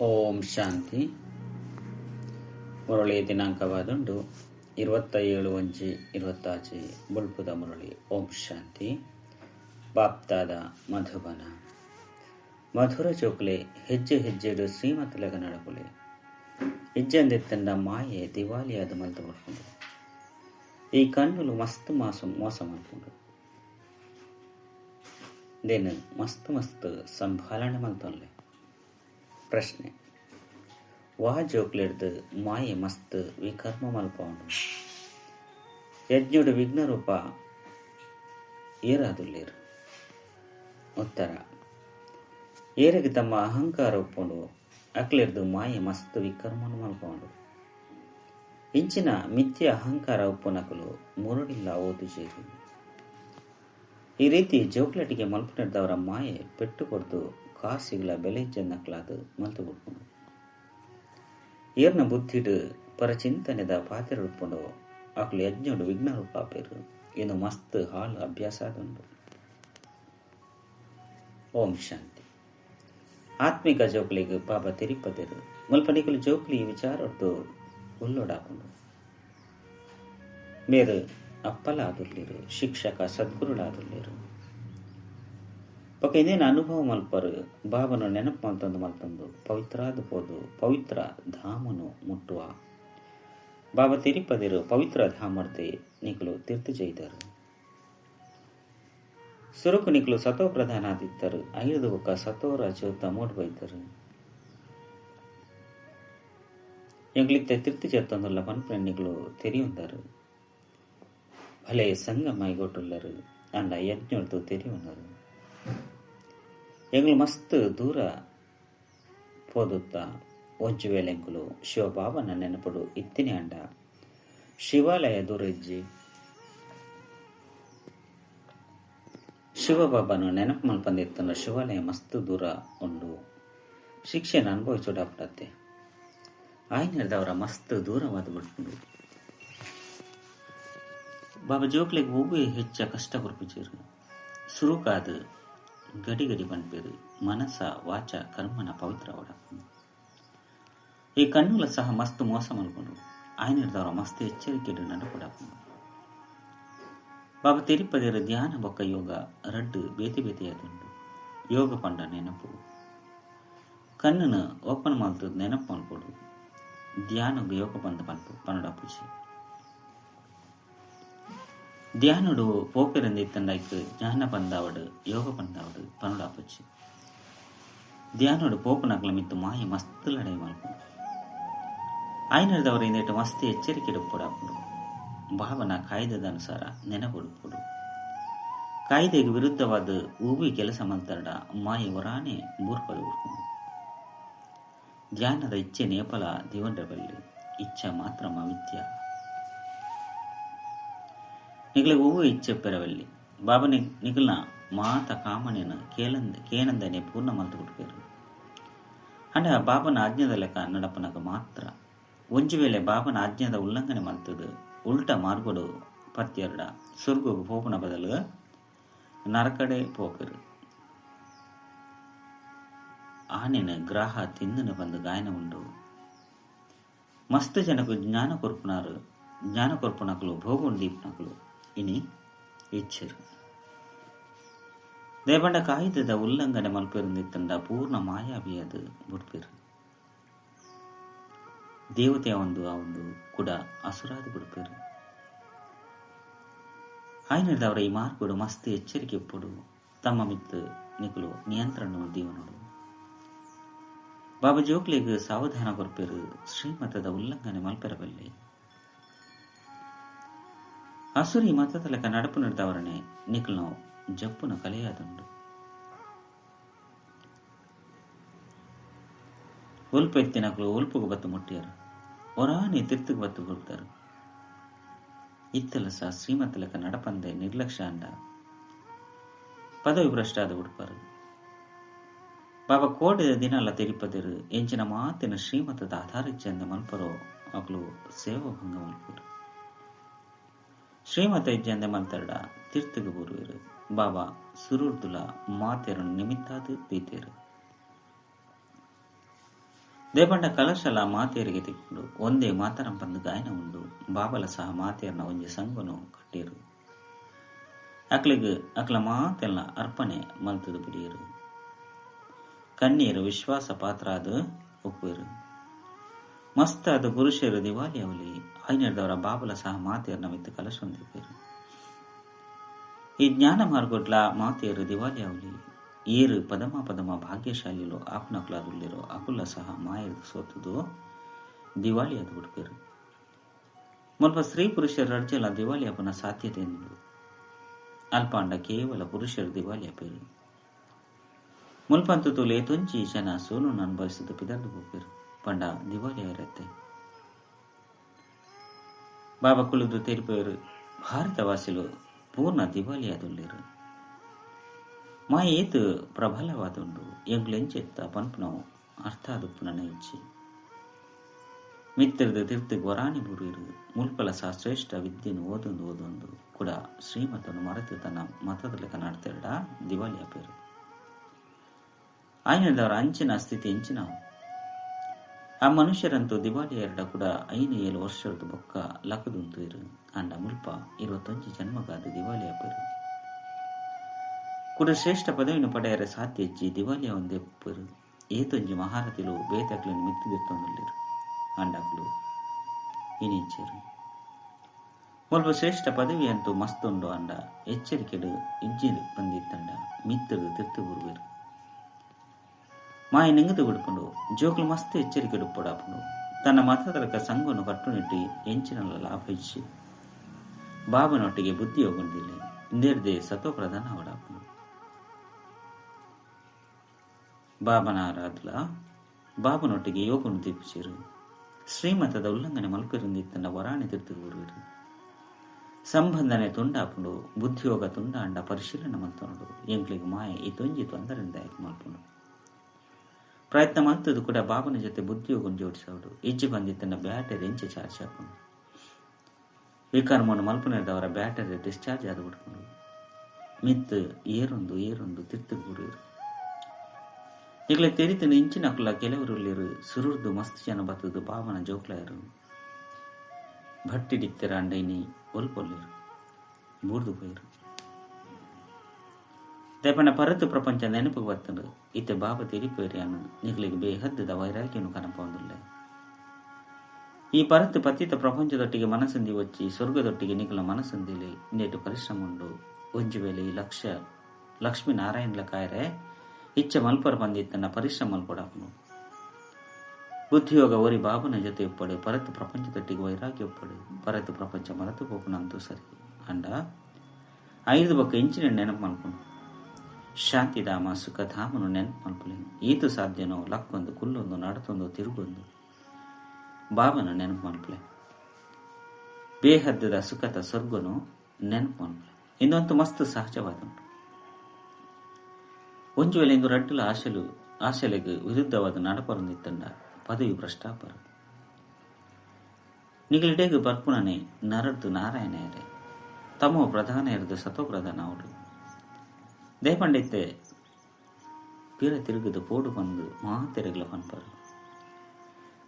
ಓಂ ಶಾಂತಿ. ಮುರಳಿ ದಿನಾಂಕವಾದುಂಡು ಇರುವತ್ತ ಏಳು ಒಂಜಿ ಇರುವತ್ತಾಚಿ ಬುಲ್ಪುದ ಮುರಳಿ. ಓಂ ಶಾಂತಿ. ಬಾಪ್ತಾದ ಮಧುಬನ. ಮಧುರ ಚೋಕ್ಲೆ, ಹೆಜ್ಜೆ ಹೆಜ್ಜೆಡು ಶ್ರೀಮತಲಗ ನಡಪುಲೆ ಹೆಜ್ಜೆಂದೆತ್ತಂಡ ಮಾಯೆ ದಿವಾಲಿಯಾದ ಮಲ್ತು ಬಿಡ್ಕೊಂಡು ಈ ಕಣ್ಣುಲು ಮಸ್ತ್ ಮಾಸ, ಮೋಸ ಮಾಡ್ಕೊಂಡು. ದೇನ ಮಸ್ತ್ ಮಸ್ತ್ ಸಂಭಾಲನೆ ಮಲ್ತೊನ್ಲೆ ಪ್ರಶ್ನೆ. ವಾ ಜೋಕ್ಲೆಡ್ದು ಮಾಯೆ ಮಸ್ತ್ ವಿಕರ್ಮ ಮಲ್ಪವನು. ಯಜ್ಞುಡು ವಿಘ್ನ ರೂಪ ಏರಾದುಲ್ಲೇರು. ಉತ್ತರ. ಏರಿಗೆ ತಮ್ಮ ಅಹಂಕಾರ ಒಪ್ಪುಂಡು, ಅಕ್ಲೆರ್ದು ಮಾಯೆ ಮಸ್ತ್ ವಿಕರ್ಮನು ಮಲ್ಪವನು. ಇಂಚಿನ ಮಿಥ್ಯ ಅಹಂಕಾರ ಉಪ್ಪುನಕಲು ಮುರುಡಿಲ್ಲ ಓದು ಸೇರಿ ಈ ರೀತಿ ಜೋಕ್ಲೆಟಿಗೆ ಮಲ್ಪನಿಡ್ದವರ ಮಾಯೆ ಪೆಟ್ಟು ಕೊಡ್ದು ಕಾಸಿಗಳ ಬೆಲೆ ಚೆನ್ನಕ್ಲಾದ ಮಲ್ತು ಬಿಟ್ಕೊಂಡು ಏರ್ನ ಬುದ್ಧಿಡು ಪರಚಿಂತನೆದ ಪಾತ್ರ ಉಡ್ಕೊಂಡು ಆಕಳು ಯಜ್ಞಡು ವಿಘ್ನ ರೂಪಾಪೇರು ಏನು ಮಸ್ತ್ ಹಾಲ್ ಅಭ್ಯಾಸ ಆದುಂಡು ಓಂ ಶಾಂತಿ. ಆತ್ಮಿಕ ಜೋಕ್ಲಿಗೆ ಪಾಪ ತಿರಿಪದಿರು. ಮಲ್ಪನಿಕಲು ಜೋಕ್ಲಿ ವಿಚಾರ ಹೊಡ್ದು ಉಲ್ಲೋಡಾಕೊಂಡು. ಮೇರು ಅಪ್ಪಲಾದುರ್ಲಿರು, ಶಿಕ್ಷಕ ಸದ್ಗುರುಳಾದುರ್ಲಿರು. ಪಕ್ಕ ಇನ್ನೇನು ಅನುಭವ ಮಲ್ಪರ್. ಬಾಬನ ನೆನಪು ಮಲ್ತಂದು ಮಲ್ತಂದು. ಪವಿತ್ರಾದ ಪೋದು ಪವಿತ್ರ ಧಾಮನು ಮುಟ್ಟುವ. ಬಾಬಾ ತಿರಿಪದಿರು ಪವಿತ್ರ ಧಾಮರ್ತೆ ನಿಕಲು ತೀರ್ಥ ಜೈದರು ಸುರುಕು ನಿಕಲು ಸತೋ ಪ್ರಧಾನಾದಿತ್ತರು ಐದು ಬೊಕ್ಕ ಸತೋ ರಜೋತ ಮೂಡ್ ಬೈತರು ಎಂಗ್ಲಿತ್ತ ತೀರ್ಥ ಜೇತ್ತಂದುಲ್ಲ ಮನ್ಪ್ರೆಂಡಿಗಳು ತೆರಿಯುಂದರು. ಭಲೆ ಸಂಗಮಾಯಿ ಗೊಟ್ಟುಲ್ಲರು ಅಂಡ ಯಜ್ಞೊಳ್ದು ತೆರಿಯುಂದರು. ఉన్నారు ಎಂಗ್ಲು ಮಸ್ತ್ ದೂರ ಪೋದುತ್ತ ಒಂಚು ವೇಳೆಂಕುಲು ಶಿವಬಾಬನ ನೆನಪುಡು ಇತ್ತಿನಿ ಅಂಡ ಶಿವಾಲಯ ದೂರ ಇಜ್ಜಿ ಶಿವಬಾಬನು ನೆನಪು ಮಲ್ಪಂದಿತ್ತನ ಶಿವಾಲಯ ಮಸ್ತ್ ದೂರ ಉಂಡು ಶಿಕ್ಷೆನ ಅನುಭವಿಸೋಡಾಪಡತ್ತೆ ಆಯ್ನದವರ ಮಸ್ತ್ ದೂರವಾದ ಬಿಡ್ಕೊಂಡು ಬಾಬಾ ಜೋಕ್ಲೆಗೆ ಹೋಗಿ ಹೆಚ್ಚ ಕಷ್ಟ ಕುರ್ಪಿಸಿರು ಸುರುಕಾದ ಗಡಿ ಗಡಿ ಪನ್ಪೇರು ಮನಸ ವಾಚ ಕರ್ಮನ ಪವಿತ್ರ ಒಡಕೊಂಡು ಈ ಕಣ್ಣುಲ ಸಹ ಮಸ್ತ್ ಮೋಸ ಮಲ್ಕೊಂಡು ಆಯ್ನದವರ ಮಸ್ತ್ ಎಚ್ಚರಿಕೆ ನಡಪಡಕೊಂಡು ಬಾಬಾ ತಿರುಪದಿರ ಧ್ಯಾನ ಬೊಕ್ಕ ಯೋಗ ರಡ್ಡು ಬೇತಿ ಬೇತಿಯಾದುಂಡು ಯೋಗ ಪಂಡ ನೆನಪು ಕಣ್ಣನ ಓಪನ್ ಮಲ್ತದ ನೆನಪು ಮಲ್ಪಡು ಧ್ಯಾನಗ ಯೋಗ ಬಂದ ಪನ್ಪು ಪನ್ನಡಪುಜಿ ಧ್ಯಾನುಡು போப்பிருந்தித்தண்டைக்கு ஞான பந்தாவடு யோக பந்தாவடு பனுடாப்பச்சு ಧ್ಯಾನುಡು ಪೋಪು ನಕಲ ಮಿತ್ತು ಮಾಯ ಮಸ್ತ್ ಲಡೈ ಮಲ್ಪು ಆಯ್ನದವರ ಇಂದಿಟ್ಟು ಮಸ್ತ್ ಎಚ್ಚರಿಕೆ ಇಡುಪುಡಾಪುಡು ಭಾವನ ಕಾಯ್ದೆದ ಅನುಸಾರ ನೆನಪುಡುಪುಡು ಕಾಯ್ದೆಗೆ ವಿರುದ್ಧವಾದ ಊವಿ ಕೆಲಸ ಮಲ್ತಡ ಮಾಯ ವರಾನೆ ಬೂರ್ಪಲು ಉಡ್ಕೊಂಡು ಧ್ಯಾನದ ಇಚ್ಛೆ ನೇಪಲ ದಿವಂಡ್ರಬಲ್ಲಿ ಇಚ್ಛೆ ಮಾತ್ರ ಮವಿತ್ಯ ನಿಗಲ ಹೂವು ಇಚ್ಛೆ ಪೆರವಲ್ಲಿ. ಬಾಬಾ ನಿಗಲ್ನ ಮಾತ ಕಾಮನೆನ ಕೇಳಂದ, ಕೇನಂದನೆ ಪೂರ್ಣ ಮಲ್ತು ಬಿಟ್ಪೇರು ಅಂಡ ಬಾಬನ ಆಜ್ಞದ ಲೆಕ್ಕ ನಡಪನಗ ಮಾತ್ರ. ಒಂಜಿ ವೇಳೆ ಬಾಬನ ಆಜ್ಞದ ಉಲ್ಲಂಘನೆ ಮಲ್ತದು ಉಲ್ಟ ಮಾರ್ಗಡು ಪತ್ಯರ್ಡ ಸ್ವರ್ಗಕ್ಕೆ ಹೋಪನ ಬದಲು ನರಕಡೆ ಪೋಕರು. ಆನೆನ ಗ್ರಾಹ ತಿಂದನು ಬಂದು ಗಾಯನ ಉಂಡು. ಮಸ್ತ್ ಜನಕು ಜ್ಞಾನ ಕೊರ್ಪುನಾರು, ಜ್ಞಾನ ಕೊರ್ಪುನಕಲು ಭೋಗುಂಡು ದೀಪ್ನಕಲು. ಇನಿ ಇಚ್ಛರು ದೇವಂಡ ಕಾಯ್ದದ ಉಲ್ಲಂಘನೆ ಮಲ್ಪಿರುಂದಿತ್ತಂಡ ಪೂರ್ಣ ಮಾಯಾವಿಯದು ಬಿಡ್ಪಿರು. ದೇವತೆಯ ಒಂದು, ಆ ಒಂದು ಕೂಡ ಅಸುರಾದ ಬಿಡ್ಪಿರು. ಆಯ್ನದವರ ಈ ಮಾರ್ಗಡು ಮಸ್ತ್ ಎಚ್ಚರಿಕೆ ಪಡು ತಮ್ಮ ಮಿತ್ತು ನಿಕಲು ನಿಯಂತ್ರಣ ದೇವನೋಡು ಬಾಬಾ ಜೋಕ್ಲಿಗೆ ಸಾವಧಾನ ಕೊರ್ಪೇರು. ಶ್ರೀಮತದ ಉಲ್ಲಂಘನೆ ಮಲ್ಪೆರಬಲ್ಲೆ. ಹಸುರಿ ಮತದ ಲೆಕ್ಕ ನಡಪು ನಡೆದವರನೆ ನಿಖಲ್ನ ಜಪ್ಪುನ ಕಲೆಯಾದುಂಡು ಒಲ್ಪು ಎತ್ತಿನಕಲು ಒಲ್ಪುಗು ಬತ್ತು ಮುಟ್ಟಿಯರು. ಒರಾನಿ ತಿರ್ತುಗು ಬತ್ತು ಕೊಡ್ತಾರು ಇತ್ತಲ ಸಹ ಶ್ರೀಮತ ಲೆಕ್ಕ ನಡಪಂದೆ ನಿರ್ಲಕ್ಷ್ಯ ಅಂಡ ಪದವಿ ಭ್ರಷ್ಟಾದ ಉಡುಪರು ಬಾಬಾ ಕೋಡಿದ ದಿನಲ್ಲ ತಿರುಪದಿರು ಎಂಚಿನ ಮಾತಿನ ಶ್ರೀಮತದ ಆಧಾರಿಚ್ಚಂದ ಮಲ್ಪರೋ ಮಕ್ಕಳು ಸೇವಾಭಂಗ ಮಲ್ಪರು. ಶ್ರೀಮತ ಇಜ್ಜಂದ ಮಂತರ್ಡ ತೀರ್ಥಗ ಬೂರುವೆರು ಬಾಬಾ ಸುರೂರ್ದುಲ ಮಾತೆರನು ನಿಮಿತ್ತಾದು ಬೀತೇರು ದೇಪಂಡ ಕಲಶಲ ಮಾತೆಯರಿಗೆ ತಿಕ್ಕೊಂಡು ಒಂದೇ ಮಾತರಂ ಬಂದು ಗಾಯನ ಉಂಡು. ಬಾಬಲ ಸಹ ಮಾತೆಯರನ್ನ ಒಂಜಿ ಸಂಘನು ಕಟ್ಟಿರು. ಅಕ್ಲಿಗೆ ಅಕ್ಲ ಮಾತೆಲ್ಲ ಅರ್ಪಣೆ ಮಲ್ತದು ಬಿಡಿಯರು. ಕಣ್ಣೀರು ವಿಶ್ವಾಸ ಪಾತ್ರ ಅದು ಒಪ್ಪುವರು ಮಸ್ತ್ ಅದು ಪುರುಷರು ದಿವಾಲಿ ಅವಲಿ అయినడవర బాబుల ಸಹ ಮಾತೆಯರನ್ನ ವೆತ್ತ ಕಲ ಸೊಂದಿಪ್ಪೇರು ಈ ಜ್ಞಾನ ಮಾರ್ಗೊಡ್ಲ ಮಾತೆಯರು ದಿವಾಲಿ ಅವಲಿ, ಏರು ಪದಮ ಪದಮ ಭಾಗ್ಯಶಾಲಿಲು ಆಪ್ನಕ್ಲಾದುಲ್ಲಿರೋ ಅಕುಲ ಸಹ ಮಾಯರು ಸೋತುದು ದಿವಾಲಿ ಅದು ಹುಡುಕರು ಮುಲ್ಪ ಸ್ತ್ರೀ ಪುರುಷರ ಅರ್ಜಲ ದಿವಾಳಿ ಅಪನ ಸಾಧ್ಯತೆ ಎಂದರು ಅಲ್ಪಾಂಡ ಕೇವಲ ಪುರುಷರ ದಿವಾಲಿ ಹಬ್ಬರು ಮುಲ್ಪಂತು ತುಲೆ ತುಂಚಿ ಜನ ಸೋಲನ್ನು ಅನುಭವಿಸಿದ ಪಿದರ್ದು ಹೋಗ್ಬರು ಪಂಡ ದಿವಾಳಿ ಇರತ್ತೆ ಬಾಬಾ ಕುಳಿದು ತೇರಿಪೆಯವರು ಭಾರತವಾಸಿಲು ಪೂರ್ಣ ದಿವಾಲಿಯಾದುಳ್ಳರು ಮಾ ಏತು ಪ್ರಬಲವಾದುಂಡು ಎಂಗ್ಲೆಂಚೆತ್ತ ಪನ್ಪನವು ಅರ್ಥಾದುಪ್ಪುನನ ಇಚ್ಛೆ ಮಿತ್ರದ ತಿರ್ತು ಗೊರಾಣಿ ಬುರಿರು ಮುಲ್ಪಲ ಸಾ ಶ್ರೇಷ್ಠ ವಿದ್ಯೆನು ಓದೊಂದು ಓದೊಂದು ಕೂಡ ಶ್ರೀಮತನು ಮರೆತು ತನ್ನ ಮತದ ಲೆಕ್ಕ ನಾಡ್ತಿರಡ ದಿವಾಲಿಯ ಪೇರು ಆಯ್ನದವರ ಅಂಚಿನ ಸ್ಥಿತಿ ಎಂಚಿನವು ಆ ಮನುಷ್ಯರಂತೂ ದಿವಾಲಿ ಎರಡ ಕೂಡ ಐನ ಏಳು ವರ್ಷದ ಬೊಕ್ಕ ಲಕದುಂತು ಇರು. ಅಂಡ ಮುಲ್ಪ ಇರುವತ್ತೊಂಜಿ ಜನ್ಮಗಾದ ದಿವಾಲಿ ಅಪೇರು ಕೂಡ ಶ್ರೇಷ್ಠ ಪದವಿನ ಪಡೆಯರ ಸಾಧ್ಯ ದಿವಾಲಿಯ ಒಂದೇ ಪರು ಏತೊಂಜಿ ಮಹಾರತಿಲು ಬೇತಕ್ಲನ್ನು ಮಿತ್ತಿದಿರ್ತೊಂದುಲ್ಲೆರು ಅಂಡಕ್ಲು ಇನಿಂಚರು. ಮುಲ್ಪ ಶ್ರೇಷ್ಠ ಪದವಿ ಅಂತೂ ಮಸ್ತುಂಡು ಅಂಡ ಎಚ್ಚರಿಕೆಡು ಇಜ್ಜಿಲಿ ಬಂದಿತ್ತಂಡ ಮಿತ್ತರು ತಿರ್ತು ಬುರುವೆರು. ಮಾಯ ನಿಂಗದ ಬಿಡ್ಕೊಂಡು ಜೋಕ್ಲು ಮಸ್ತ್ ಎಚ್ಚರಿಕೆ ಡುಪ್ಪಡಾಪುಂಡು ತನ್ನ ಮತದರಕ ಸಂಘವನ್ನು ಕಟ್ಟುನಿಟ್ಟು ಎಂಚಿನಲ್ಲ ಲಾಭಿಸಿ ಬಾಬನೊಟ್ಟಿಗೆ ಬುದ್ಧಿ ಹೋಗೊಂಡಿಲ್ಲ ಇಂದೇರ್ದೆ ಸತೋ ಪ್ರಧಾನ ಅವಡಾಪುಂಡು ಬಾಬನ ಆರಾಧಲ ಬಾಬನೊಟ್ಟಿಗೆ ಯೋಗನು ದೀಪಿಸಿರು ಶ್ರೀಮತದ ಉಲ್ಲಂಘನೆ ಮಲ್ಪಿರಿಂದಿತ್ತನ್ನ ವರಾಣಿ ತಿರ್ತುಗುರುವಿರು ಸಂಬಂಧನೆ ತುಂಡಾಪುಂಡು ಬುದ್ಧಿಯೋಗ ತುಂಡ ಅಂಡ ಪರಿಶೀಲನೆ ಮಂತನುಡು ಎಂಗ್ಲಿಗೆ ಮಾಯ ಈ ತೊಂಜಿ ತೊಂದರೆಯಿಂದಾಯಕ ಮಲ್ಪುಂಡು. ಪ್ರಯತ್ನ ಮಂತದು ಕೂಡ ಬಾಬನ ಜೊತೆ ಬುದ್ಧಿಯೋಗನ ಜೋಡಿಸೋಡು ಇಜ್ಜಿ ಬಂದಿತ್ತನ್ನ ಬ್ಯಾಟರಿ ಎಂಚೆ ಚಾರ್ಜ್ ಹಾಕೊಂಡು ವಿಕರ್ಮನು ಮಲ್ಪನೆದವರ ಬ್ಯಾಟರಿ ಡಿಸ್ಚಾರ್ಜ್ ಆದ ಬಿಡ್ಕೊಂಡು ಮಿತ್ ಏರೊಂದು ಏರೊಂದು ತಿರ್ತುಗುರುವಿರು ಈಗಲೇ ತೆರಿತಿನ ಇಂಚಿನ ಕುಲ್ಲ ಕೆಲವರುಲ್ಲಿರು ಸುರುರ್ದು ಮಸ್ತ್ ಜನ ಬತ್ತದು ಬಾಬನ ಜೋಕ್ಲಾಯರು ಭಟ್ಟಿಡಿತ್ತರ ಅಂಡೈನಿ ಒಲ್ಪೊಲ್ಲಿರು ಬೂರ್ದು ಹೋಯ್ರು ದೇಪನ ಪರತು ಪ್ರಪಂಚ ನೆನಪು ಬತ್ತಂಡು ಇತ್ತೆ ಬಾಬ ತೆರಿಪೇರಿಯನು ನಿಗ್ಲಿಗೆ ಬೇಹದ್ದದ ವೈರಾಗ್ಯನು ಕನಪೊಂದುಲ್ಲ ಈ ಪರತ್ತು ಪತಿತ ಪ್ರಪಂಚದೊಟ್ಟಿಗೆ ಮನಸ್ಸಂದಿ వచ్చి ಸ್ವರ್ಗದೊಟ್ಟಿಗೆ ನಿಗಲ ಮನಸ್ಸಂದಿಲಿ ನೇಟು ಪರಿಶ್ರಮ ಉಂಡು ಒಂಜು ವೇಳೆ ಈ ಲಕ್ಷ ಲಕ್ಷ್ಮೀ ನಾರಾಯಣಲ ಕಾಯರೆ ಇಚ್ಛ ಮಲ್ಪರ ಬಂದಿತ್ತನ್ನ ಪರಿಶ್ರಮ ಮಲ್ಪಡಾಪನು ಬುದ್ಧಿಯೋಗ ಓರಿ ಬಾಬನ ಜೊತೆ ಒಪ್ಪಡು ಪರತು ಪ್ರಪಂಚದೊಟ್ಟಿಗೆ ವೈರಾಗ್ಯ ಒಪ್ಪಡು ಪರತು ಪ್ರಪಂಚ ಮರೆತು ಹೋಗುಣಂತೂ ಸರಿ ಅಂಡ ಐದು ಬಕ್ಕ ಇಂಚಿನ ನೆನಪು ಮಲ್ಕೊಂಡು ಶಾಂತಿಧಾಮ ಸುಖಧಾಮನು ನೆನಪು ಮಲ್ಪಲೇನು ಈತು ಸಾಧ್ಯನೋ ಲಕ್ಕೊಂದು, ಕುಲ್ಲೊಂದು, ನಡತೊಂದು, ತಿರುಗೊಂದು. ಬಾಬನ ನೆನಪು ಮಲ್ಪಲೆ ಬೇಹದ್ದದ ಸುಖದ ಸ್ವರ್ಗನು ನೆನಪು ಮಲ್ಪಲೆ ಇನ್ನೊಂದು ಮಸ್ತ್ ಸಹಜವಾದ ಒಂಜು ವೇಳೆ ಇಂದು ರಡ್ಡುಲ ಆಶಲು, ಆಶಲೆಗೆ ವಿರುದ್ಧವಾದ ನಡಪರೊಂದಿತ್ತಂಡ ಪದವಿ ಭ್ರಷ್ಟಾಪರ. ನಿಗಲಿಡೆಗೆ ಬರ್ಪುಣನೆ ನರಡ್ದು ನಾರಾಯಣಯರೆ ತಮ್ಮ ಪ್ರಧಾನ ಇರದು ಸತೋ ಪ್ರಧಾನ ಅವಡು ದೇಪಂಡಿತ್ತೆ ಪೀರ ತಿರುಗದು ಪೋಡು ಬಂದು ಮಹಾತೆರೆಗಳ ಪನ್ಪರು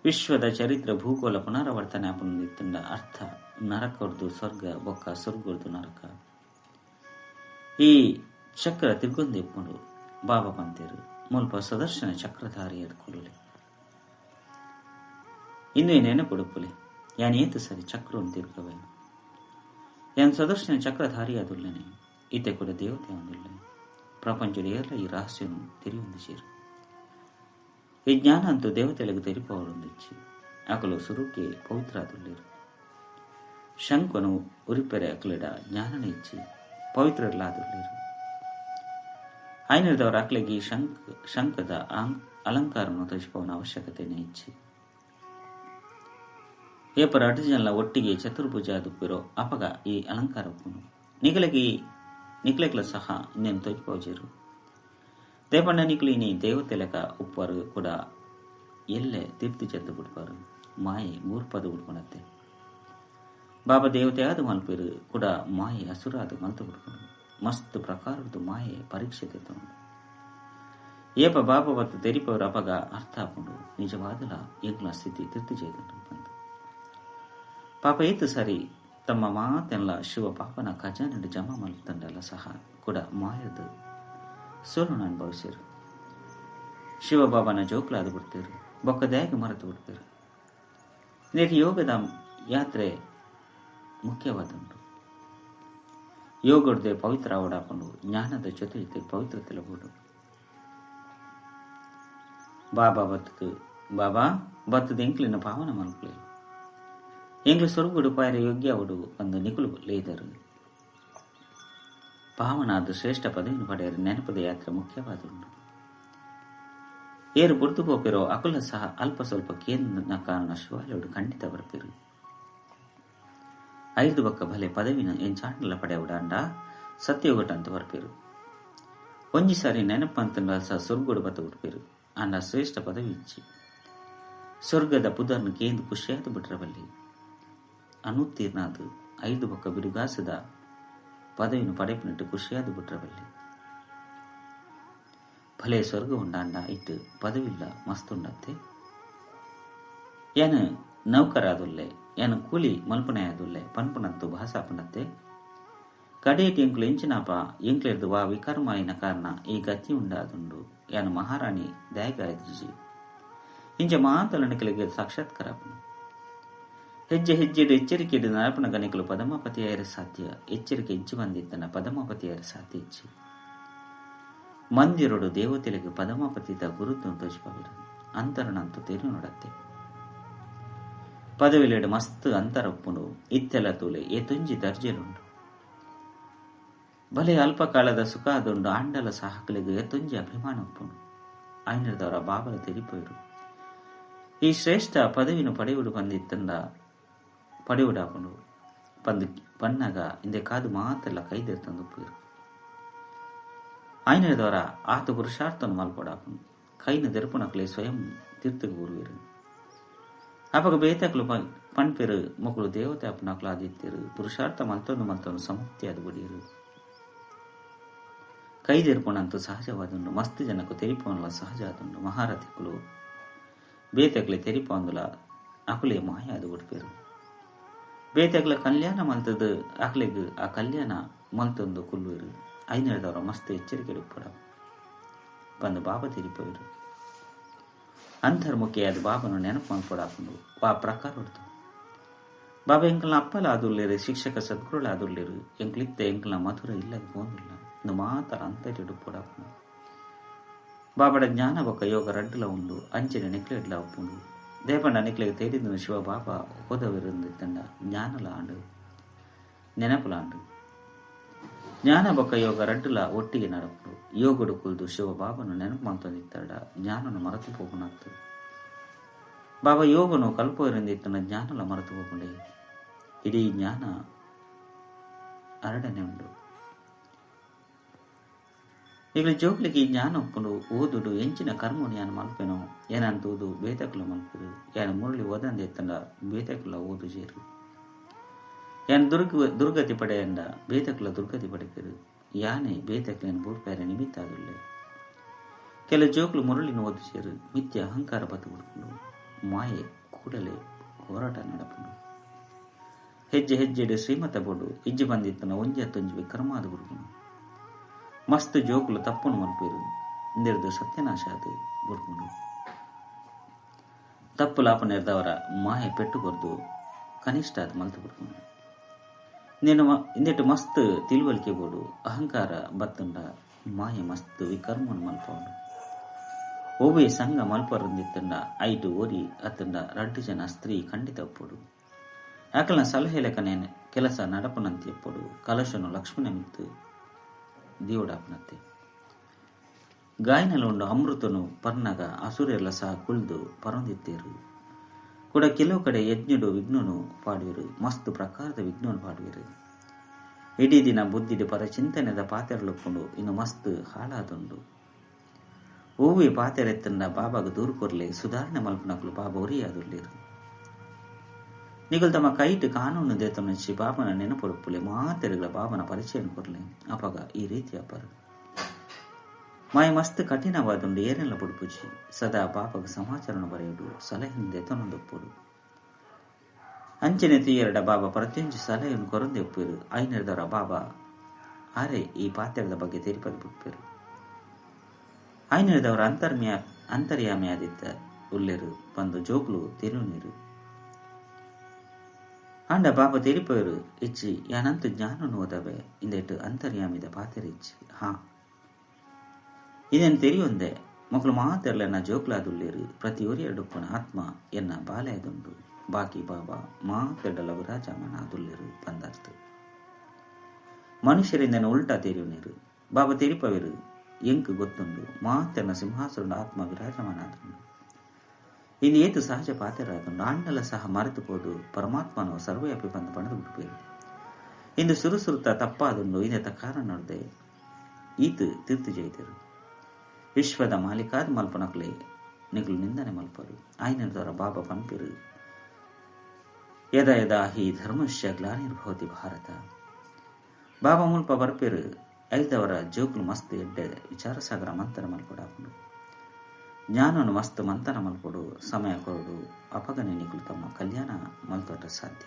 ವಿಶ್ವದ ಚರಿತ್ರ ಭೂಗೋಳ ಪುನರಾವರ್ತನೆ ಅಪನೊಂದಿತ್ತಂಡ ಅರ್ಥ ನರಕರ್ದು ಸ್ವರ್ಗ, ಬೊಕ್ಕ ಸ್ವರ್ಗರ್ದು ನರಕ. ಈ ಚಕ್ರ ತಿರುಗೊಂದು ಇಪ್ಪುಂಡು ಬಾಬಾ ಪಂತೇರು ಮುಲ್ಪ ಸದರ್ಶನ ಚಕ್ರಧಾರಿ ಎದ್ಕೊಳ್ಳಲಿ ಇನ್ನು ನೆನಪುಡುಪ್ಪುಲೆ? ಯಾನ್ ಏತು ಸರಿ ಚಕ್ರ ತಿರುಗವೇನು ಯಾನ್ ಸದರ್ಶನ ಚಕ್ರಧಾರಿ ಅದುಲ್ಲನೆ ಈತೆ ಕೂಡ ದೇವತೆ ಪ್ರಪಂಚದ ಎಲ್ಲ ಈ ರಹಸ್ಯನು ತಿರಿಯೊಂದಿಸಿರು ಈ ಜ್ಞಾನ ಅಂತೂ ದೇವತೆలకు ತೆರಿಪವರೊಂದಿಚ್ಚಿ ಅಕಲು ಸುರುಕೆ ಪವಿತ್ರ ಅದುಲ್ಲಿರು ಶಂಕನು ಉರಿಪೆರೆ ಅಕಲಿಡ ಜ್ಞಾನನ ಇಚ್ಚಿ ಪವಿತ್ರರ್ಲಾದುಲ್ಲಿರು ಐನದವರ ಅಕ್ಲೆಗೆ ಈ ಶಂಕ್ ಶಂಕದ ಅಲಂಕಾರವನ್ನು ತರಿಸಿಪವನ ಅವಶ್ಯಕತೆನೇ ಇಚ್ಚಿ ಏಪರ ಅಟಿಜನ್ಲ ಒಟ್ಟಿಗೆ ಚತುರ್ಭುಜ ದುಪ್ಪಿರೋ ಅಪಗ ಈ ಅಲಂಕಾರಪ್ಪನು ನಿಗಲಿಗೆ ನಿಖಲೆಕ್ಲ ಸಹ ಇನ್ನೇನು ತೊಯ್ಪೋಜಿರು ದೇಪಂಡ ನಿಕ್ಲಿ ನೀ ದೇವತೆಲೆಕ ಉಪ್ಪರು ಕೂಡ ಎಲ್ಲೆ ತೃಪ್ತಿ ಚೆದ್ದು ಬಿಡ್ಪಾರು ಮಾಯಿ ಮೂರ್ಪದು ಬಿಡ್ಕೊಳತ್ತೆ ಬಾಬಾ ದೇವತೆ ಆದ ಮಲ್ಪಿರು ಕೂಡ ಮಾಯಿ ಹಸುರಾದ ಮಲ್ತು ಬಿಡ್ಕೊಂಡು ಮಸ್ತ್ ಪ್ರಕಾರದ್ದು ಮಾಯೆ ಪರೀಕ್ಷೆ ತೆತ್ತುಂಡು ಏಪ ಬಾಬಾ ಬತ್ತು ತೆರಿಪವರು ಅಪಗ ಅರ್ಥ ಹಾಕೊಂಡು ನಿಜವಾದಲ ಎಂಗ್ಲ ಸ್ಥಿತಿ ತಿರ್ತಿ ಚೇತಂಡು ಪಾಪ ಏತು ಸರಿ ತಮ್ಮ ಮಾತೆಲ್ಲ ಶಿವ ಪಾಪನ ಖಜಾನೆ ಜಮಾ ಮಲ್ತಂಡೆಲ್ಲ ಸಹ ಕೂಡ ಮಾಯದು ಸೋಲುನ ಅನುಭವಿಸಿರು ಶಿವಬಾಬನ ಜೋಕ್ಲಾದ ಬಿಡ್ತೀರು ಬೊಕ್ಕದಾಗಿ ಮರೆತು ಬಿಡ್ತೀರು ಇದಕ್ಕೆ ಯೋಗದ ಯಾತ್ರೆ ಮುಖ್ಯವಾದಂಟು ಯೋಗಡ್ದೆ ಪವಿತ್ರ ಓಡಾಕೊಂಡು ಜ್ಞಾನದ ಜೊತೆ ಜೊತೆ ಪವಿತ್ರ ತಿಳಬಹುದು ಬಾಬಾ ಬತ್ತದು ಬಾಬಾ ಬತ್ತದ ಎಂಕ್ಲಿನ ಪಾವನ ಮಲ್ಕಲೆ ಪಾಯರ ಯೋಗ್ಯ ಅವಡು ಒಂದು ನಿಗುಲು ಲೇದರು. ಪಾವನಾದ ಶ್ರೇಷ್ಠ ಪದವಿಯನ್ನು ಪಡೆಯಲು ನೆನಪದ ಯಾತ್ರೆ ಮುಖ್ಯವಾದುಂಟು. ಏರು ಬುರ್ದು ಪೋಪಿರೋ ಅಕುಲ ಸಹ ಅಲ್ಪ ಸ್ವಲ್ಪ ಕೇಂದ್ರ ಕಾರಣ ಶಿವಾಲಯಡು ಖಂಡಿತ ಬರ್ಪಿರು ಐದು ಬಕ್ಕ ಭಲೆ ಪದವಿನ ಎಂಚಾಂಡಲ ಪಡೆಯವುಡಾಂಡ ಸತ್ಯೋಗಟಂತ ಬರ್ಪಿರು ಒಂಜಿ ಸಾರಿ ನೆನಪಂತಂಡ ಸಹ ಸ್ವರ್ಗುಡು ಬತ್ತ ಬಿಡ್ಪಿರು ಅಂಡ ಶ್ರೇಷ್ಠ ಪದವಿ ಇಚ್ಚಿ. ಸ್ವರ್ಗದ ಪುದರ್ನ ಕೇಂದ್ರ ಖುಷಿಯಾದ ಬಿಟ್ರಬಲ್ಲಿ. ಅನುತ್ತೀರ್ಣಾದು ಐದು ಬಕ್ಕ ಬಿರುಗಾಸದ ಪದವಿನ ಪಡೆಪಿನಟ್ಟು ಖುಷಿಯಾದ ಬಿಟ್ರಬಲ್ಲಿ ಭಲೆ ಸ್ವರ್ಗ ಉಂಡಾಂಡ ಇಟ್ಟು ಪದವಿಲ್ಲ ಮಸ್ತುಂಡತ್ತೆ ಏನು ನೌಕರಾದುಲ್ಲೆ, ಏನು ಕೂಲಿ ಮಲ್ಪನೆಯಾದುಲ್ಲೆ ಪನ್ಪನತ್ತು ಭಾಸಾಪನತ್ತೆ ಕಡೆಯಟಿ ಎಂಕ್ಲು ಎಂಚಿನಾಪ ಎಂಕ್ಲೆರ್ದು ವಾ ವಿಕರ್ಮಾಯಿನ ಕಾರಣ ಈ ಗತಿ ಉಂಡಾದುಂಡು ಏನ ಮಹಾರಾಣಿ ದಯಗಾಯತ್ರಿಜಿ ಇಂಚ ಮಾತಲ ನಿಕಲಿಗೆ ಸಾಕ್ಷಾತ್ಕಾರಪನು. ಹೆಜ್ಜೆ ಹೆಜ್ಜೆದ ಇಡಿದ ನರಪನ ಗಣಿಕಲು ಪದಮಾಪತಿಯಾಯರ ಸಾಧ್ಯ? ಎಚ್ಚರಿಕೆ ಹೆಜ್ಜೆ ಬಂದಿದ್ದನ ಪದಮಾಪತಿಯಾಯರ ಸಾಧ್ಯ ಇಚ್ಚಿ ಮಂದಿರೊಡು ದೇವತೆಲೆಗೆ ಪದಮಾಪತಿದ ಗುರುತು ತೋಚಿಪವಿರು ಅಂತರನಂತು ತೇರು ನೋಡತ್ತೆ. ಪದವಿಲೆಡು ಮಸ್ತ್ ಅಂತರಪ್ಪುಂಡು ಇತ್ತೆಲ ತೂಲೆ, ಎ ತುಂಜಿ ದರ್ಜೆಲುಂಡು. ಬಲೆ ಅಲ್ಪಕಾಲದ ಸುಖ ಅದುಂಡು, ಆಂಡಲ ಸಾಹಕಲಿಗೆ ಎ ತುಂಜಿ ಅಭಿಮಾನ ಉಪ್ಪುಂಡು. ಆಯ್ನದವರ ಬಾಬಲ ತೆರಿಪೋಯಿರು. ಈ ಶ್ರೇಷ್ಠ ಪದವಿನ ಪಡೆಯುಡು ಬಂದಿತ್ತಂಡ ಪಡೆಯುಡಾಕೊಂಡು ಪಂದು ಪನ್ನಗ ಇಂದೆ ಕಾದು ಮಾತೆಲ್ಲ ಕೈದೇರ್ ತಂದು ಪೋಯಿರು ಆಯ್ನದವರ ಆತ ಪುರುಷಾರ್ಥನ ಮಲ್ಪಡಾಕೊಂಡು ಕೈನ ದೆರುಪುನಕ್ಲೆ ಸ್ವಯಂ ತೀರ್ಥಗ ಊರುವಿರು. ಅಪಗ ಬೇತಕ್ಲು ಪಣ್ಪೆರು ಮಕ್ಕಳು ದೇವತೆ ಅಪ್ಪನಕ್ಲು ಆದಿತ್ಯರು ಪುರುಷಾರ್ಥ ಮಲ್ತೊಂದು ಮಲ್ತೊಂದು ಅದು ಬಡಿಯರು. ಕೈದೆರ್ಪುಣಂತೂ ಸಹಜವಾದುಂಡು ಮಸ್ತ್ ಜನಕ್ಕೂ ತೆರಿಪೋನಲ ಸಹಜ ಆದುಂಡು ಮಹಾರಥಿకులు ಬೇತೆಗ್ಲೆ ತೆರಿಪೋಂದುಲ ಅಕುಲೆ ಮಾಯ ಅದು ಬಿಡ್ಪೇರು ಬೇತೆಗ್ಲ ಕಲ್ಯಾಣ ಮಲ್ತದ ಅಕ್ಲೆಗ್ ಆ ಕಲ್ಯಾಣ ಮಲ್ತೊಂದು ಕುಲ್ಲುವರು ಐನರದವರ ಮಸ್ತ್ ಎಚ್ಚರಿಕೆ ಬಾಬ ಬಂದು ಬಾಬಾ ತೆರಿಪೋಯಿರು ಅಂತರ್ಮುಖಿಯಾದ ಬಾಬನು ನೆನಪು ಮಾಡ್ಕೊಡಾಕೊಂಡು ಆ ಪ್ರಕಾರ ಹೊಡ್ತು. ಬಾಬಾ ಎಂಕಲ್ನ ಅಪ್ಪಲ ಆದುಲ್ಲೇರು ಶಿಕ್ಷಕ ಸದ್ಗುರುಳ ಆದುಲ್ಲೇರು ಎಂಕ್ಲಿತ್ತ ಎಂಕಲ್ನ ಮಧುರ ಇಲ್ಲ పోಂದಿಲ್ಲ ನು ಮಾತರ ಅಂತರಿಡು ಹಾಕೊಂಡು. ಬಾಬಡ ಜ್ಞಾನ ಬೊಕ್ಕ ಯೋಗ ರಡ್ಡಲ ಉಂಡು. ಅಂಚಿನ ನೆಕ್ಲೆಡ್ಲ ಉಪ್ಪುಂಡು. ದೇಪಂಡ ನೆಕ್ಲೆಗೆ ತೇರಿದ್ದು ಶಿವ ಬಾಬಾ ಓದವಿರುಂದಿತ್ತಂಡ ಜ್ಞಾನಲ ಆಂಡು ನೆನಪುಲಾಂಡು. ಜ್ಞಾನ ಬೊಕ್ಕ ಯೋಗ ರಡ್ಡುಲ ಒಟ್ಟಿಗೆ ನಡಪುಡು. ಯೋಗುಡು ಕುಲ್ದು ಶಿವ ಬಾಬನು ನೆನಪು ಮಂತೊಂದಿತ್ತಡ ಜ್ಞಾನನು ಮರೆತು ಹೋಗುಣಾಗ್ತದೆ ಬಾಬಾ ಯೋಗನು ಕಲ್ಪೋರಿಂದಿತ್ತನ ಜ್ಞಾನಲ ಮರೆತು ಹೋಗುಂಡೆ ಇಡೀ ಜ್ಞಾನ ಅರಡನೆ ಉಂಡು. ಈಗಲ ಜೋಕ್ಲಿಗೆ ಜ್ಞಾನ ಉಪ್ಪುಂಡು ಓದುಡು ಎಂಚಿನ ಕರ್ಮನು ಯಾನು ಮಲ್ಪೆನೋ ಏನಂತೂದು ಬೇತಕುಲ ಮಲ್ಪುದು? ಯಾನು ಮುರಳಿ ಓದಂದೆ ಎತ್ತಂಡ ಬೇತಕ್ಲ ಓದು ಜೇರು ಯಾನ್ ದುರ್ಗ, ದುರ್ಗತಿ ಪಡೆಯಂಡ ಬೇತಕ್ಲ ದುರ್ಗತಿ ಪಡೆಕರು? ಯಾನೆ ಬೇತಕುಲನ ಬೂರ್ಪೇರ ನಿಮಿತ್ತ ಆದುಳ್ಳೆ ಕೆಲ ಜೋಕ್ಲು ಮುರಳಿನ ಓದು ಸೇರು, ಮಿಥ್ಯ ಅಹಂಕಾರ ಬತ್ತು ಬಿಡ್ಕೊಂಡು ಮಾಯೆ ಕೂಡಲೇ ಹೋರಾಟ ನಡಪುಂಡು. ಹೆಜ್ಜೆ ಹೆಜ್ಜೆಡೆ ಶ್ರೀಮತ ಬೋಡು, ಇಜ್ಜಿ ಬಂದಿತ್ತನ ಒಂಜಿ ಹತ್ತೊಂಜಿ ವಿಕ್ರಮಾದ ಬಿಡ್ಕೊಂಡು ಮಸ್ತ್ ಜೋಕುಲು ತಪ್ಪುನು ಮಲ್ಪೇರು ಇಂದಿರ್ದು ಸತ್ಯನಾಶ ಅದು ಬಿಡ್ಕೊಂಡು ತಪ್ಪು ಲಾಪ ನೆರೆದವರ ಮಾಯೆ ಪೆಟ್ಟು ಕೊರ್ದು ಕನಿಷ್ಠ ಅದು ಮಲ್ತು ಬಿಡ್ಕೊಂಡು. ನೀನು ಇಂದಿಟ್ಟು ಮಸ್ತ್ ತಿಳುವಳಿಕೆ ಬೋಡು ಅಹಂಕಾರ ಬತ್ತುಂಡ ಮಾಯೆ ಮಸ್ತ್ ವಿಕರ್ಮನು ಮಲ್ಪೌಂಡು. ಓಬೆ ಸಂಘ ಮಲ್ಪರಂದಿತ್ತಂಡ ಐಟು ಓರಿ ಅತ್ತಂಡ ರಡ್ಡು ಜನ ಸ್ತ್ರೀ ಖಂಡಿತ ಒಪ್ಪುಡು. ಆಕಲ್ನ ಸಲಹೆ ಲೆಕ್ಕನೆ ಕೆಲಸ ನಡಪನಂತೆ ಎಪ್ಪಡು ಕಲಶನು ಲಕ್ಷ್ಮಣ ಮಿತ್ತು ದೀವಡಾಪನತ್ತೆ ಗಾಯನಲುಂಡು ಅಮೃತನು ಪರ್ನಗ ಅಸುರೆಲ್ಲ ಸಹ ಕುಳ್ದು ಪರಂದಿತ್ತೇರು. ಕೂಡ ಕೆಲವು ಕಡೆ ಯಜ್ಞಡು ವಿಘ್ನನು ಪಾಡುವರು, ಮಸ್ತ್ ಪ್ರಕಾರದ ವಿಘ್ನನು ಪಾಡುವರು. ಇಡೀ ದಿನ ಬುದ್ಧಿಡು ಪರ ಚಿಂತನೆದ ಪಾತೆರಲುಕೊಂಡು ಇನ್ನು ಮಸ್ತ್ ಹಾಳಾದುಂಡು ಹೂವಿ ಪಾತೆರೆತ್ತಂಡ ಬಾಬಾಗ ದೂರು ಕೊರ್ಲೆ ಸುಧಾರಣೆ ಮಲ್ಪನಕ್ಲು ಬಾಬಾ ನಿಗಲ್ ತಮ್ಮ ಕೈಟ್ ಕಾನೂನು ದೇತನಚ್ಚಿ ಬಾಬನ ನೆನಪೊಡುಪ್ಪುಲೆ ಮಾತೆರೆಗಳ ಬಾಬನ ಪರಿಚಯ ಕೊರ್ಲೆ ಅಪಗ ಈ ರೀತಿ ಅಪರು ಮಾಯ ಮಸ್ತ್ ಕಠಿಣವಾದುಂಡು ಏನೆಲ್ಲ ಬುಡ್ಪುಜಿ ಸದಾ ಬಾಪಗ ಸಮಾಚಾರನ ಬರೆಯುಡು ಸಲಹೆಂದೆ ತೊನೊಂದೊಪ್ಪುಡು ಅಂಚನೆ ತೀಯರಡ ಬಾಬಾ ಪ್ರತಿಯೊಂದು ಸಲಹೆಯನ್ನು ಕೊರಂದೆ ಒಪ್ಪಿರು ಐನರ್ದವರ ಬಾಬಾ ಆರೆ ಈ ಪಾತ್ರದ ಬಗ್ಗೆ ತಿರುಪತಿ ಬಿಟ್ಟಿರು ಐನರ್ದವರ ಅಂತರ್ಮ್ಯ ಅಂತರ್ಯಾಮಿಯಾದಿದ್ದ ಉಲ್ಲೆರು ಬಂದು ಜೋಗ್ಲು ತಿರುನೀರು ಅಂಡ ಬಾಬಾ ತೆರಿಪೋಯರು ಇಚ್ಚಿ ಯಾನಂತ ಜ್ಞಾನನು ಓದವೆ ಇಂದೆಟ್ಟು ಅಂತರ್ಯಾಮಿದ ಪಾತೆರಿಚ್ಚಿ ಹಾ ಇದನ್ನು ತೆರಿಯೊಂದೆ ಮಕ್ಕಳು ಮಾತೆರ್ಲೆನ ಜೋಕ್ಲಾದುಲ್ಲೇರು ಪ್ರತಿ ಒರಿಯಡುಪ್ಪನ ಆತ್ಮ ಎನ್ನ ಬಾಲೆಯದುಂಡು ಬಾಕಿ ಬಾಬಾ ಮಾತೆಡ್ಡಲ ವಿರಾಜಮಾನಾದುಲ್ಲೇರು ಬಂದರ್ತು ಮನುಷ್ಯರಿಂದ ಉಲ್ಟಾ ತೆರಿಯುನೇರು ಬಾಬಾ ತೆರಿಪವೆರು ಎಂಕ್ ಗೊತ್ತುಂಡು ಮಾತೆನ್ನ ಸಿಂಹಾಸನ ಆತ್ಮ ವಿರಾಜಮಾನಾದುಂಡು ಇಂದು ಏತು ಸಹಜ ಪಾತೆರಾದುಂಡು ನಾಣ್ಣಲ ಸಹ ಮರೆತುಕೊಂಡು ಪರಮಾತ್ಮನು ಸರ್ವವ್ಯಾಪಿ ಬಂದು ಪಣದು ಬಿಟ್ಬೇರು ಇಂದು ಸುರುಸುರುತ ತಪ್ಪಾದುಂಡು ಇದೆತ ಕಾರಣ ನೋಡಿದೆ. ಈತು ತೀರ್ಥ ಜಯಿತರು. ವಿಶ್ವದ ಮಾಲೀಕಾದ ಮಲ್ಪನಕ್ಲೆ, ನಿಗುಲು ನಿಂದನೆ ಮಲ್ಪರು. ಆಯ್ನದವರ ಬಾಬಾ ಪಂಪಿರು ಯದ ಯದಾ ಹಿ ಧರ್ಮಶ್ಯ ಗ್ಲಾನಿರ್ಭವತಿ ಭಾರತ. ಬಾಬಾ ಮುಲ್ಪ ಬರ್ಪಿರು. ಐದವರ ಜೋಕ್ಲು ಮಸ್ತ್ ಎಡ್ಡೆ ವಿಚಾರ ಸಾಗರ ಮಂತ್ರ ಮಲ್ಪಡಾಕೊಂಡು ಜ್ಞಾನವನ್ನು ಮಸ್ತ್ ಮಂಥನ ಮಲ್ಪಡು ಸಮಯ ಕೊರಡು ಅಪಗನೆ ತಮ್ಮ ಕಲ್ಯಾಣ ಮಲ್ತೊಟ್ಟ ಸಾಧ್ಯ.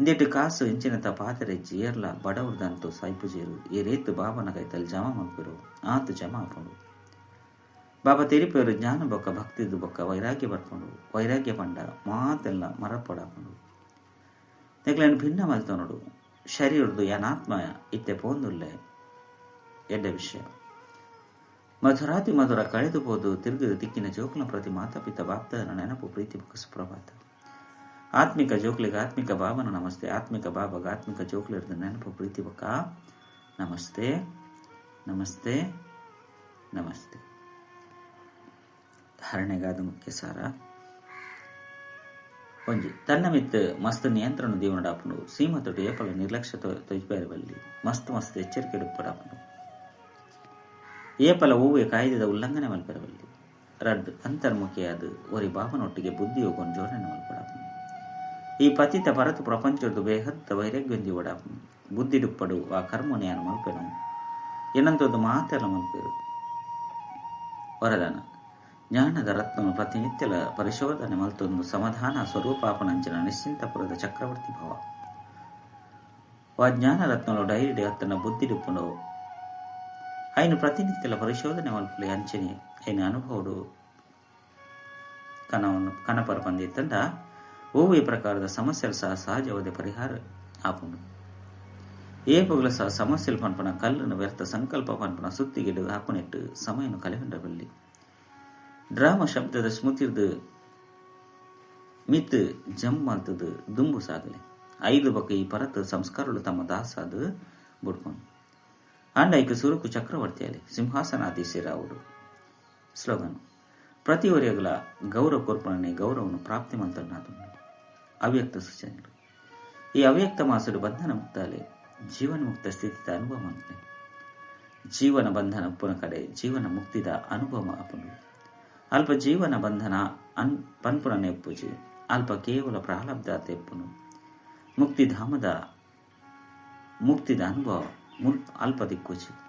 ಇಂದೆಟ್ಟು ಕಾಸು ಇಂಚಿನತ ಪಾತರೆ ಜಿಯರ್ಲ ಬಡವ್ರದಂತೂ ಸೈಪುಜೇರು ಈ ರೇತು ಬಾಬನ ಕೈತಲ್ಲಿ ಜಮಾ ಮಲ್ಪಿರು, ಆತು ಜಮಾ ಹಾಕೊಂಡು. ಬಾಬಾ ತೆರಿಪೇರು ಜ್ಞಾನ ಬೊಕ್ಕ, ಭಕ್ತಿದು ಬೊಕ್ಕ, ವೈರಾಗ್ಯ ಬರ್ಕೊಂಡು, ವೈರಾಗ್ಯ ಪಂಡ ಮಾತೆಲ್ಲ ಮರಪಡಾಕೊಂಡು. ನೆಗ್ಲನ್ನು ಭಿನ್ನ ಮಲ್ತ ನೋಡು ಶರೀರದ್ದು ಯಾನಾತ್ಮ ಇತ್ತೆ ಪೋಂದುಲ್ಲೆ, ಎಡ್ಡ ವಿಷಯ. ಮಧುರಾತಿ ಮಧುರ ಕಳೆದು ಹೋದು ತಿರುಗಿದ ದಿಕ್ಕಿನ ಜೋಕ್ಲ ಪ್ರತಿ ಮಾತಾಪಿತ ಬಾಪ್ತನ ನೆನಪು, ಪ್ರೀತಿ ಬುಕ್ಕ ಸುಪ್ರಭಾತ ಆತ್ಮಿಕ ಜೋಕ್ಲಿಗೆ ಆತ್ಮಿಕ ಭಾವನ, ನಮಸ್ತೆ. ಆತ್ಮಿಕ ಭಾವಗ, ಆತ್ಮಿಕ ಜೋಕ್ಲಿರದ ನೆನಪು, ಪ್ರೀತಿ ಬಕ್ಕ ನಮಸ್ತೆ. ನಮಸ್ತೆ. ನಮಸ್ತೆ. ಧಾರಣೆಗಾದ ಮುಖ್ಯ ಸಾರ. ಒಂಜಿ. ತನ್ನ ಮಿತ್ ಮಸ್ತ್ ನಿಯಂತ್ರಣ ದೀವನಡಾಪನು ಸೀಮತೊಟ್ಟು ಏಪಲ ನಿರ್ಲಕ್ಷ್ಯ ತೊಯ್ಬೇರಬಲ್ಲಿ ಮಸ್ತ್ ಮಸ್ತ್ ಎಚ್ಚರಿಕೆ ಡುಪ್ಪಡಾಪನು ಏಪಲ ಹೂವೆ ಕಾಯ್ದೆದ ಉಲ್ಲಂಘನೆ ಮಲ್ಪೆರಬಲ್ಲಿ ರಡ್ ಅಂತರ್ಮುಖಿಯಾದ ಒರಿ ಬಾಬನೊಟ್ಟಿಗೆ ಬುದ್ಧಿಯೋಗೊಂದು ಜೋಡಣೆ ಮಲ್ಪಡಾಪನು. ಈ ಪತಿತ ಪರತು ಪ್ರಪಂಚದ ಬೇಹತ್ತ ವೈರಾಗ್ಯಂದಿ ಬುದ್ಧಿ ಡುಪ್ಪಡು, ಆ ಕರ್ಮನೆಯನ್ನು ಮಲ್ಪೆನು? ಏನಂತೊಂದು ಮಾತೆಲ್ಲ ಮಲ್ಪೆರು? ವರದಾನ, ಜ್ಞಾನದ ರತ್ನನು ಪ್ರತಿನಿತ್ಯಲ ಪರಿಶೋಧನೆ ಮಲ್ತೊಂದು ಸಮಾಧಾನ ಸ್ವರೂಪಾಪನಂಚಿನ ನಿಶ್ಚಿಂತಪುರದ ಚಕ್ರವರ್ತಿ ಭವ. ವಾ ಜ್ಞಾನ ರತ್ನಲು ಡೈರಿ ಹತ್ತನ ಬುದ್ಧಿ ಡುಪ್ಪುನು ఆయన ಪ್ರತಿನಿತ್ಯಲ పరిశోధన ಒಲ್ಪುಲಿ ಅಂಚನೆ ಐನ ಅನುಭವಡು ಕನವನ್ನು ಕನಪರ ಬಂದಿತ್ತಂದ ಓವು ಪ್ರಕಾರದ ಸಮಸ್ಯೆಲು ಸಹ ಸಹಜವಾದ ಪರಿಹಾರ ಆಪುಂಡು ಪಗಲ ಸಹ ಸಮಸ್ಯೆಲು ಪನ್ಪನ ಕಲ್ಲನ್ನು ವ್ಯರ್ಥ ಸಂಕಲ್ಪ ಪನ್ಪನ ಸುತ್ತಿಗೆಡು ಹಾಕುನೆಟ್ಟು ಸಮಯನು ಕಲೆಹೊಂಡಬಲ್ಲಿ ಡ್ರಾಮ ಶಬ್ದದ ಸ್ಮೃತಿರ್ದು ಮಿತ್ ಜಮ್ ಮಲ್ತದು ದುಂಬು ಸಾಗಲೆ ಐದು ಬಗೆ ಈ ಪರತ್ ಸಂಸ್ಕಾರಗಳು ತಮ್ಮ ದಾಸಾದು ಬುಡ್ಕೊಂಡು ಅಂಡೈಕು ಸುರುಕು ಚಕ್ರವರ್ತಿಯಲ್ಲಿ ಸಿಂಹಾಸನಾಧೀಶರಾವರು ಸ್ಲೋಗನ್ ಪ್ರತಿ ಒರೆಯಗಳ ಗೌರವ ಕೋರ್ಪಣೆ ಗೌರವನು ಪ್ರಾಪ್ತಿ ಮಂತ್ರನಾದ ಅವ್ಯಕ್ತ ಸೂಚನೆಗಳು. ಈ ಅವ್ಯಕ್ತ ಮಾಸುಡು ಬಂಧನ ಮುಕ್ತಾಲೆ ಜೀವನ ಮುಕ್ತ ಸ್ಥಿತಿದ ಅನುಭವ ಜೀವನ ಬಂಧನ ಉಪ್ಪನ ಕಡೆ ಜೀವನ ಮುಕ್ತಿದ ಅನುಭವ ಅಪುನು ಅಲ್ಪ ಜೀವನ ಬಂಧನ ಅನ್ ಪನ್ಪುರನೆ ನೆಪ್ಪುಜಿ ಅಲ್ಪ ಕೇವಲ ಪ್ರಾರಬ್ಧ ತೆಪ್ಪುನು ಮುಕ್ತಿಧಾಮದ ಮುಕ್ತಿದ ಅನುಭವ ಅಲ್ಪ ದಿಕ್ಕುಚಿ.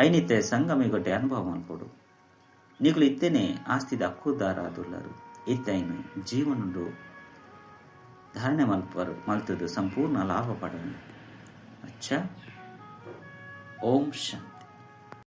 ಐನಿತ್ತೆ ಸಂಗಮಿಗೊಟ್ಟೆ ಅನುಭವ ಮಲ್ಪಡು ನಿಗುಲು ಇತ್ತೇನೆ ಆಸ್ತಿದ ಹಕ್ಕುದಾರಾದುಲ್ಲರು ಇತ್ತೈನು ಜೀವನುಡು ಧಾರಣೆ ಮಲ್ಪರು ಮಲ್ತದು ಸಂಪೂರ್ಣ ಲಾಭ ಪಡನು. ಅಚ್ಚ. ಓಂ ಶಾಂತಿ